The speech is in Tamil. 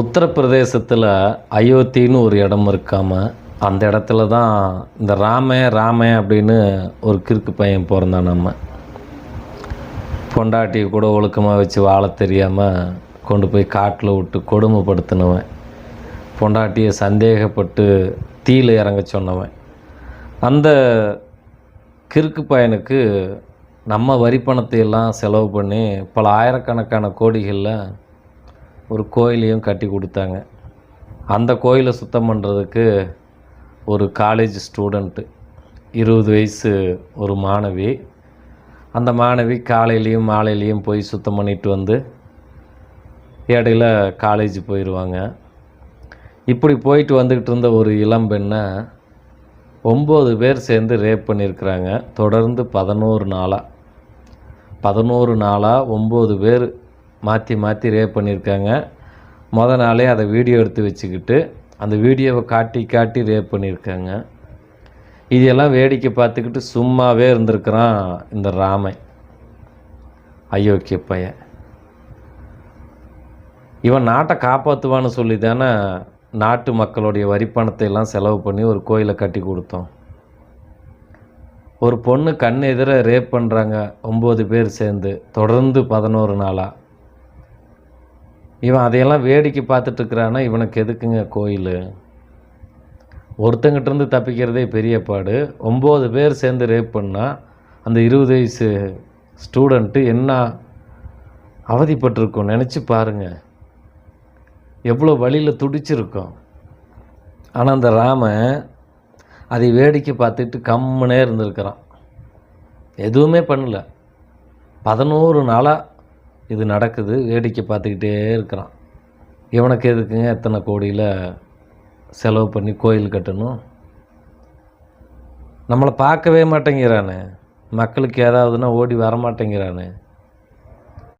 உத்தரப்பிரதேசத்தில் அயோத்தின்னு ஒரு இடம் இருக்காம அந்த இடத்துல தான் இந்த ராம ராம அப்படின்னு ஒரு கிறுக்கு பையன் பிறந்தான் நம்ம. பொண்டாட்டியை கூட ஒழுக்கமாக வச்சு வாழ தெரியாமல் கொண்டு போய் காட்டில் விட்டு கொடுமைப்படுத்தினவன். பொண்டாட்டியை சந்தேகப்பட்டு தீயில் இறங்க சொன்னவன். அந்த கிறுக்கு பையனுக்கு நம்ம வரி பணத்தை எல்லாம் செலவு பண்ணி பல ஆயிரக்கணக்கான கோடிகளில் ஒரு கோயிலையும் கட்டி கொடுத்தாங்க. அந்த கோயிலை சுத்தம் பண்ணுறதுக்கு ஒரு காலேஜ் ஸ்டூடெண்ட்டு இருபது வயசு ஒரு மாணவி. அந்த மாணவி காலையிலையும் மாலையிலையும் போய் சுத்தம் பண்ணிட்டு வந்து இடையில காலேஜ் போயிடுவாங்க இப்படி போயிட்டு வந்துக்கிட்டு இருந்த ஒரு இளம்பெண்ணை ஒம்பது பேர் சேர்ந்து ரேப் பண்ணியிருக்கிறாங்க. தொடர்ந்து பதினோரு நாளாக பதினோரு நாளாக ஒம்பது பேர் மாற்றி மாற்றி ரேப் பண்ணியிருக்காங்க மொதல் நாளே அதை வீடியோ எடுத்து வச்சுக்கிட்டு அந்த வீடியோவை காட்டி காட்டி ரேப் பண்ணியிருக்காங்க இதெல்லாம் வேடிக்கை பார்த்துக்கிட்டு சும்மாவே இருந்திருக்கிறான் இந்த ராமன் அயோக்கிய பையன் இவன் நாட்டை காப்பாற்றுவான்னு சொல்லி தானே நாட்டு மக்களுடைய வரிப்பணத்தை எல்லாம் செலவு பண்ணி ஒரு கோயிலை கட்டி கொடுத்தோம். ஒரு பொண்ணு கண் எதிர ரேப் பண்ணுறாங்க ஒம்பது பேர் சேர்ந்து. தொடர்ந்து பதினோரு நாளாக இவன் அதையெல்லாம் வேடிக்கை பார்த்துட்டு இருக்கிறான்னா இவனுக்கு எதுக்குங்க கோயில்? ஒருத்தங்கிட்டருந்து தப்பிக்கிறதே பெரிய பாடு. ஒம்பது பேர் சேர்ந்து ரேப் பண்ணால் அந்த இருபது வயசு ஸ்டூடெண்ட்டு என்ன அவதிப்பட்டிருக்கும் நினச்சி பாருங்கள் எவ்வளோ வழியில் துடிச்சிருக்கோம். ஆனால் அந்த ராமன் அதை வேடிக்கை பார்த்துட்டு கம்முனே இருந்திருக்கிறான். எதுவுமே பண்ணல. பதினோரு நாளாக இது நடக்குது வேடிக்கை பார்த்துக்கிட்டே இருக்கிறான். இவனுக்கு எதுக்குங்க எத்தனை கோடியில் செலவு பண்ணி கோயில் கட்டணும்? நம்மளை பார்க்கவே மாட்டேங்கிறானே. மக்களுக்கு ஏதாவதுன்னா ஓடி வர மாட்டேங்கிறானே